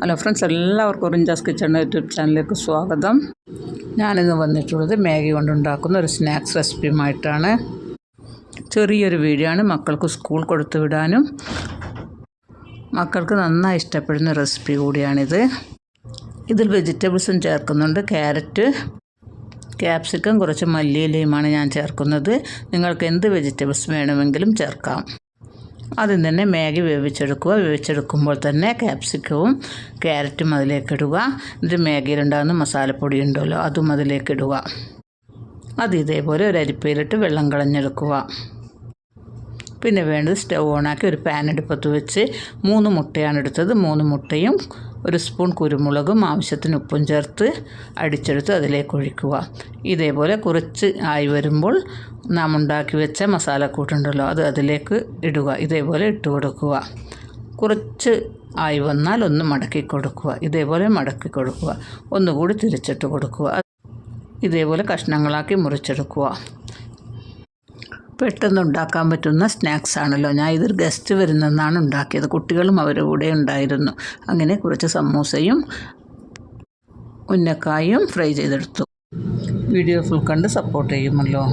Hello friends എല്ലാവർക്കും റിഞ്ചാസ് kitchen YouTube ചാനലിലേക്ക് സ്വാഗതം. ഞാനിന്ന് വന്നിട്ടുള്ളത് മാഗി കൊണ്ടുണ്ടാക്കുന്ന ഒരു സ്നാക്സ് റെസിപ്പിയുമായിട്ടാണ്. ചെറിയൊരു വീഡിയോ ആണ് മക്കൾക്ക് സ്കൂൾ കൊടുത്തു വിടാനും. മക്കൾക്ക് നന്നായി ഇഷ്ടപ്പെടുന്ന റെസിപ്പി കൂടിയാണിത്. ഇതിൽ വെജിറ്റബിൾസും ചേർക്കുന്നുണ്ട് ക്യാരറ്റ് ക്യാപ്സിക്കം കുറച്ച് മല്ലിയിലയുമാണ് ഞാൻ ചേർക്കുന്നത്. നിങ്ങൾക്ക് എന്ത് വെജിറ്റബിൾസ് വേണമെങ്കിലും ചേർക്കാം. ആദ്യം തന്നെ മാഗി വേവിച്ചെടുക്കുക. വേവിച്ചെടുക്കുമ്പോൾ തന്നെ ക്യാപ്സിക്കവും ക്യാരറ്റും അതിലേക്കിടുക എന്നിട്ട് മാഗിയിലുണ്ടാകുന്ന മസാലപ്പൊടി ഉണ്ടല്ലോ അതും അതിലേക്കിടുക അത് ഇതേപോലെ ഒരു അരിപ്പയിലിട്ട് വെള്ളം കളഞ്ഞെടുക്കുക. പിന്നെ വേണ്ടത് സ്റ്റവ് ഓണാക്കി ഒരു പാൻ അടുപ്പത്ത് വെച്ച് മൂന്ന് മുട്ടയാണ് എടുത്തത്. മൂന്ന് മുട്ടയും ഒരു സ്പൂൺ കുരുമുളകും ആവശ്യത്തിന് ഉപ്പും ചേർത്ത് അടിച്ചെടുത്ത് അതിലേക്ക് ഒഴിക്കുക. ഇതേപോലെ കുറച്ച് ആയി വരുമ്പോൾ നാം ഉണ്ടാക്കി വെച്ച മസാലക്കൂട്ടുണ്ടല്ലോ അത് അതിലേക്ക് ഇടുക. ഇതേപോലെ ഇട്ട് കൊടുക്കുക. കുറച്ച് ആയി വന്നാൽ ഒന്ന് മടക്കി കൊടുക്കുക. ഇതേപോലെ മടക്കി കൊടുക്കുക. ഒന്നുകൂടി തിരിച്ചിട്ട് കൊടുക്കുക. ഇതേപോലെ കഷ്ണങ്ങളാക്കി മുറിച്ചെടുക്കുക. പെട്ടെന്ന് ഉണ്ടാക്കാൻ പറ്റുന്ന സ്നാക്സ് ആണല്ലോ. ഞാൻ ഇതൊരു ഗസ്റ്റ് വരുന്നെന്നാണ് ഉണ്ടാക്കിയത്. കുട്ടികളും അവരുടെ കൂടെ ഉണ്ടായിരുന്നു. അങ്ങനെ കുറച്ച് സമൂസയും ഉന്നക്കായും ഫ്രൈ ചെയ്തെടുത്തു. വീഡിയോ ഫുൾ കണ്ട് സപ്പോർട്ട് ചെയ്യുമല്ലോ.